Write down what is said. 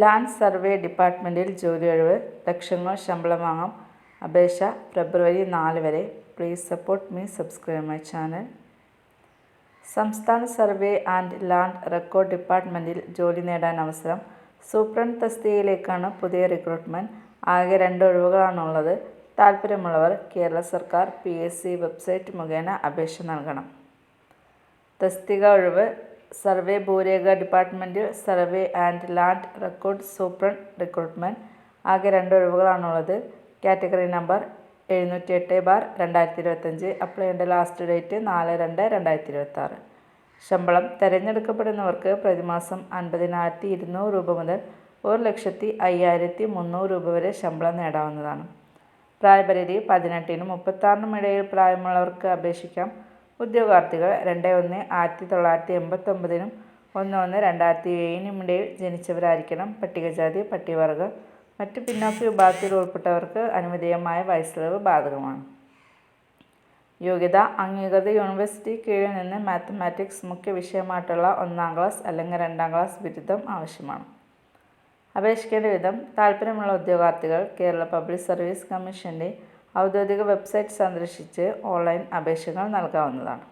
Land survey ഡിപ്പാർട്ട്മെന്റിൽ ജോലി ഒഴിവ് ലക്ഷങ്ങൾ ശമ്പളം വാങ്ങാം. അപേക്ഷ ഫെബ്രുവരി നാല് വരെ. Please support me subscribe my channel. സംസ്ഥാന സർവേ ആൻഡ് ലാൻഡ് റെക്കോർഡ് ഡിപ്പാർട്ട്മെന്റിൽ ജോലി നേടാൻ അവസരം. സൂപ്രണ്ട് തസ്തികയിലേക്കാണ് പുതിയ റിക്രൂട്ട്മെന്റ് ആകെ രണ്ട് ഒഴിവുകളാണുള്ളത്. താൽപ്പര്യമുള്ളവർ കേരള സർക്കാർ പി എസ് സി വെബ്സൈറ്റ് മുഖേന അപേക്ഷ നൽകണം. തസ്തിക ഒഴിവ് survey ഭൂരേഖ department survey and land record superintendent recruitment ആകെ രണ്ട് ഒഴിവുകളാണുള്ളത്. കാറ്റഗറി നമ്പർ എഴുന്നൂറ്റി എട്ട് ബാർ രണ്ടായിരത്തി ഇരുപത്തഞ്ച് അപ്ലൈ ചെയ്യേണ്ട ലാസ്റ്റ് ഡേറ്റ് നാല് രണ്ട് രണ്ടായിരത്തി ഇരുപത്താറ് ശമ്പളം. തിരഞ്ഞെടുക്കപ്പെടുന്നവർക്ക് പ്രതിമാസം അൻപതിനായിരത്തി ഇരുന്നൂറ് രൂപ മുതൽ ഒരു ലക്ഷത്തി അയ്യായിരത്തി മുന്നൂറ് രൂപ വരെ ശമ്പളം നേടാവുന്നതാണ്. പ്രായപരിധി പതിനെട്ടിനും മുപ്പത്താറിനും ഇടയിൽ പ്രായമുള്ളവർക്ക് അപേക്ഷിക്കാം. ഉദ്യോഗാർത്ഥികൾ രണ്ട് ഒന്ന് ആയിരത്തി തൊള്ളായിരത്തി എൺപത്തൊമ്പതിനും ഒന്ന് ഒന്ന് രണ്ടായിരത്തി ഏഴിനും ഇടയിൽ ജനിച്ചവരായിരിക്കണം. പട്ടികജാതി പട്ടികവർഗ മറ്റ് പിന്നോക്ക വിഭാഗത്തിൽ ഉൾപ്പെട്ടവർക്ക് അനുവദീയമായ വയസ്സിളവ് ബാധകമാണ്. യോഗ്യത അംഗീകൃത യൂണിവേഴ്സിറ്റി കീഴിൽ നിന്ന് മാത്തമാറ്റിക്സ് മുഖ്യ വിഷയമായിട്ടുള്ള ഒന്നാം ക്ലാസ് അല്ലെങ്കിൽ രണ്ടാം ക്ലാസ് ബിരുദം ആവശ്യമാണ്. അപേക്ഷിക്കേണ്ട വിധം താല്പര്യമുള്ള ഉദ്യോഗാർത്ഥികൾ കേരള പബ്ലിക് സർവീസ് കമ്മീഷന്റെ ഔദ്യോഗിക വെബ്സൈറ്റ് സന്ദർശിച്ച് ഓൺലൈൻ അപേക്ഷകൾ നൽകാവുന്നതാണ്.